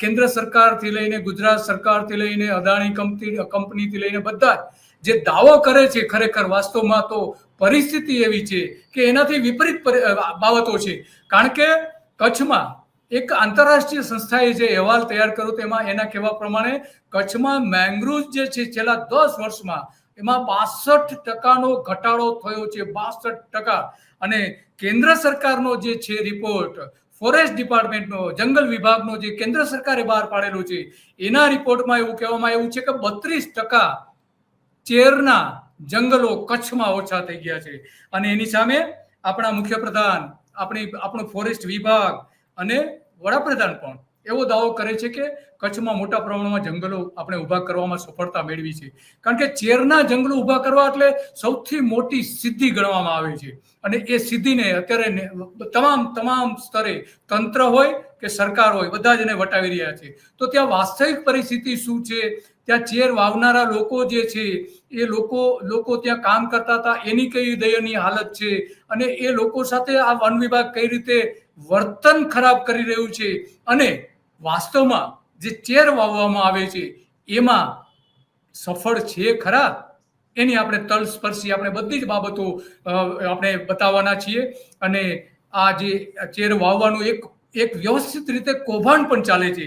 કેન્દ્ર સરકારથી લઈને ગુજરાત સરકારથી લઈને અદાણી કંપની, કંપનીથી લઈને બધા જે દાવો કરે છે ખરેખર વાસ્તવમાં તો પરિસ્થિતિ એવી છે કે એનાથી વિપરીત બાબતો છે. કારણ કે કચ્છમાં એક આંતરરાષ્ટ્રીય સંસ્થાએ જે અહેવાલ તૈયાર કર્યો તેમાં એના કહેવા પ્રમાણે કચ્છમાં મેંગ્રુવ જે છે છેલ્લા દસ વર્ષમાં એમાં બાસઠ ટકાનો ઘટાડો થયો છે, બાસઠ ટકા. અને કેન્દ્ર સરકારનો જે છે રિપોર્ટ ફોરેસ્ટ ડિપાર્ટમેન્ટનો, જંગલ વિભાગનો જે કેન્દ્ર સરકારે બહાર પાડેલો છે, એના રિપોર્ટમાં એવું કહેવામાં આવ્યું છે કે બત્રીસ ટકા ચેરના જંગલો કચ્છમાં ઓછા થઈ ગયા છે. અને એની સામે આપણા મુખ્યપ્રધાન, આપણી, આપણો ફોરેસ્ટ વિભાગ અને વડાપ્રધાન પણ એવો દાવો કરે છે કે કચ્છમાં મોટા પ્રમાણમાં જંગલો આપણે ઊભા કરવામાં સફળતા મેળવી છે. કારણ કે ચેરના જંગલો ઊભા કરવા એટલે સૌથી મોટી સિદ્ધિ ગણવામાં આવે છે. અને એ સિદ્ધિને અત્યારે તમામ તમામ સ્તરે તંત્ર હોય કે સરકાર હોય બધા જ એને વટાવી રહ્યા છે. તો ત્યાં વાસ્તવિક પરિસ્થિતિ શું છે? ત્યાં ચેર વાવનારા લોકો જે છે, એ લોકો લોકો ત્યાં કામ કરતા હતા, એની કઈ દયનીય હાલત છે? અને એ લોકો સાથે આ વન વિભાગ કઈ રીતે વર્તન ખરાબ કરી રહ્યું છે? અને વાસ્તવમાં જે ચેર વાવવામાં આવે છે, એમાં સફળ છે ખરા? એની આપણે તલસ્પર્શી આપણે બધી જ બાબતો આપણે બતાવવાના છીએ. અને આ જે ચેર વાવવાનું એક એક વ્યવસ્થિત રીતે કૌભાંડ પણ ચાલે છે.